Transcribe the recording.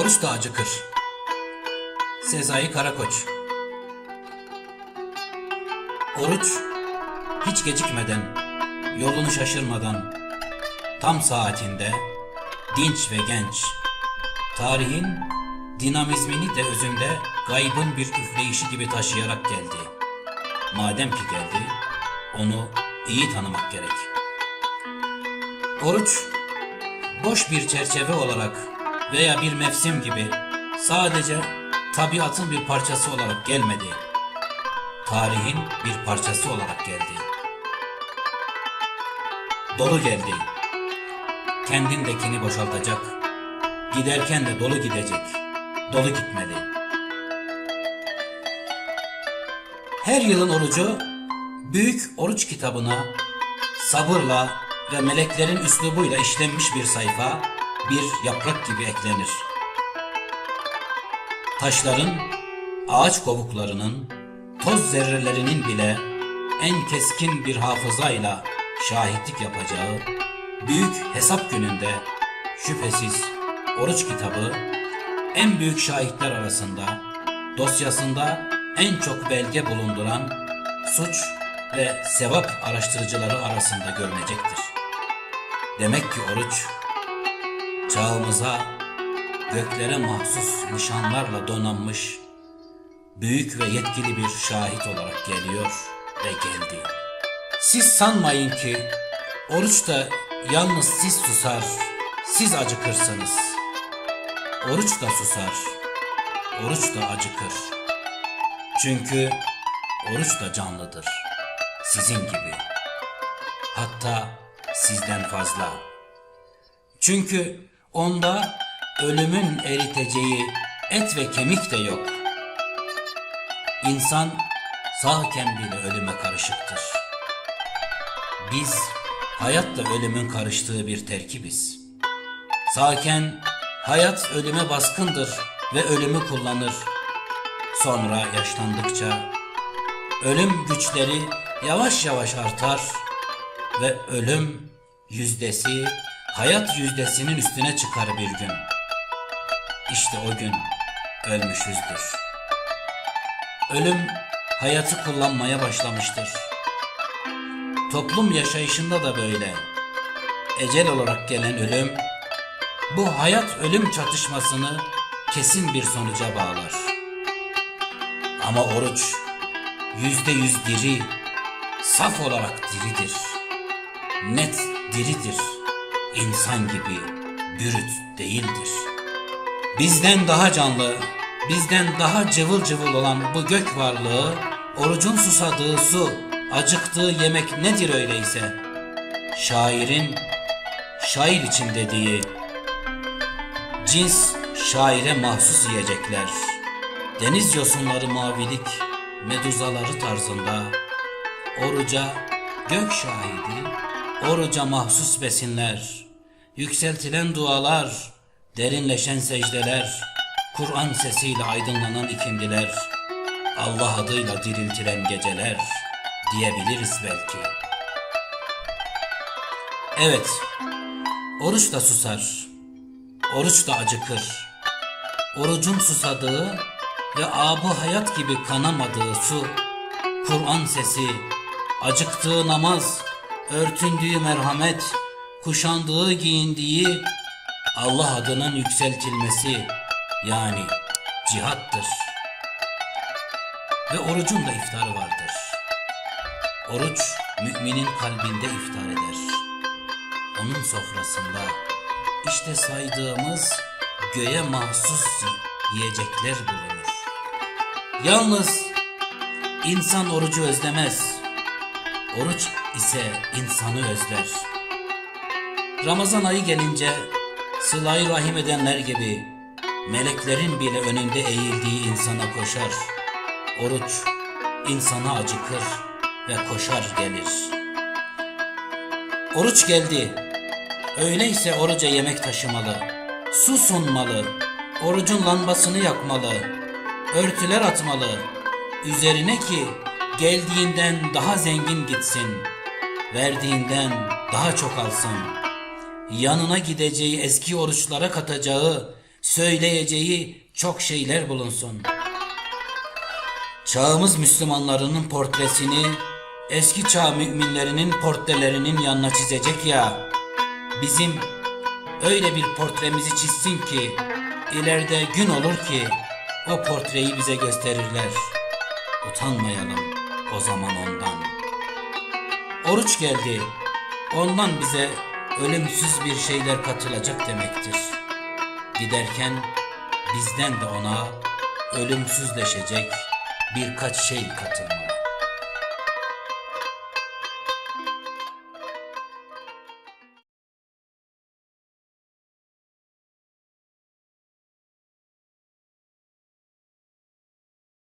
Oruç da acıkır. Sezai Karakoç Oruç hiç gecikmeden, yolunu şaşırmadan, tam saatinde, dinç ve genç, tarihin dinamizmini de özünde gaybın bir üfleyişi gibi taşıyarak geldi. Madem ki geldi, onu iyi tanımak gerek. Oruç, boş bir çerçeve olarak veya bir mevsim gibi sadece tabiatın bir parçası olarak gelmedi. Tarihin bir parçası olarak geldi. Dolu geldi. Kendindekini boşaltacak. Giderken de dolu gidecek. Dolu gitmeli. Her yılın orucu büyük oruç kitabına sabırla ve meleklerin üslubuyla işlenmiş bir sayfa, bir yaprak gibi eklenir. Taşların, ağaç kovuklarının, toz zerrelerinin bile en keskin bir hafızayla şahitlik yapacağı büyük hesap gününde şüphesiz oruç kitabı en büyük şahitler arasında dosyasında en çok belge bulunduran suç ve sevap araştırıcıları arasında görünecektir. Demek ki oruç çağımıza göklere mahsus nişanlarla donanmış büyük ve yetkili bir şahit olarak geliyor ve geldi. Siz sanmayın ki oruçta yalnız siz susar, siz acıkırsınız. Oruç da susar, oruç da acıkır. Çünkü oruç da canlıdır, sizin gibi. Hatta sizden fazla. Çünkü onda ölümün eriteceği et ve kemik de yok. İnsan sağken bile ölüme karışıktır. Biz hayatla ölümün karıştığı bir terkibiz. Sağken hayat ölüme baskındır ve ölümü kullanır. Sonra yaşlandıkça ölüm güçleri yavaş yavaş artar ve ölüm yüzdesi hayat yüzdesinin üstüne çıkar bir gün. İşte o gün ölmüşüzdür. Ölüm hayatı kullanmaya başlamıştır. Toplum yaşayışında da böyle. Ecel olarak gelen ölüm, bu hayat ölüm çatışmasını kesin bir sonuca bağlar. Ama oruç yüzde yüz diri, saf olarak diridir. Net diridir. İnsan gibi bürüt değildir. Bizden daha canlı, bizden daha cıvıl cıvıl olan bu gök varlığı, orucun susadığı su, acıktığı yemek nedir öyleyse? Şairin, şair için dediği, cins şaire mahsus yiyecekler. Deniz yosunları mavilik, meduzaları tarzında, oruca gök şahidi, oruca mahsus besinler, yükseltilen dualar, derinleşen secdeler, Kur'an sesiyle aydınlanan ikindiler, Allah adıyla diriltilen geceler diyebiliriz belki. Evet, oruç da susar, oruç da acıkır. Orucun susadığı ve abu hayat gibi kanamadığı su, Kur'an sesi, acıktığı namaz, örtündüğü merhamet, kuşandığı giyindiği Allah adının yükseltilmesi yani cihattır. Ve orucun da iftarı vardır. Oruç müminin kalbinde iftar eder. Onun sofrasında işte saydığımız göğe mahsus yiyecekler bulunur. Yalnız insan orucu özlemez. Oruç ise insanı özler. Ramazan ayı gelince sılayı rahim edenler gibi meleklerin bile önünde eğildiği insana koşar. Oruç insana acıkır ve koşar gelir. Oruç geldi. Öyleyse oruca yemek taşımalı. Su sunmalı. Orucun lambasını yakmalı. Örtüler atmalı. Üzerine ki geldiğinden daha zengin gitsin. Verdiğinden daha çok alsın. Yanına gideceği eski oruçlara katacağı söyleyeceği çok şeyler bulunsun. Çağımız Müslümanlarının portresini eski çağ müminlerinin portrelerinin yanına çizecek ya. Bizim öyle bir portremizi çizsin ki ileride gün olur ki o portreyi bize gösterirler. Utanmayalım o zaman ondan. Oruç geldi. Ondan bize ölümsüz bir şeyler katılacak demektir. Giderken bizden de ona ölümsüzleşecek birkaç şey katılmalı.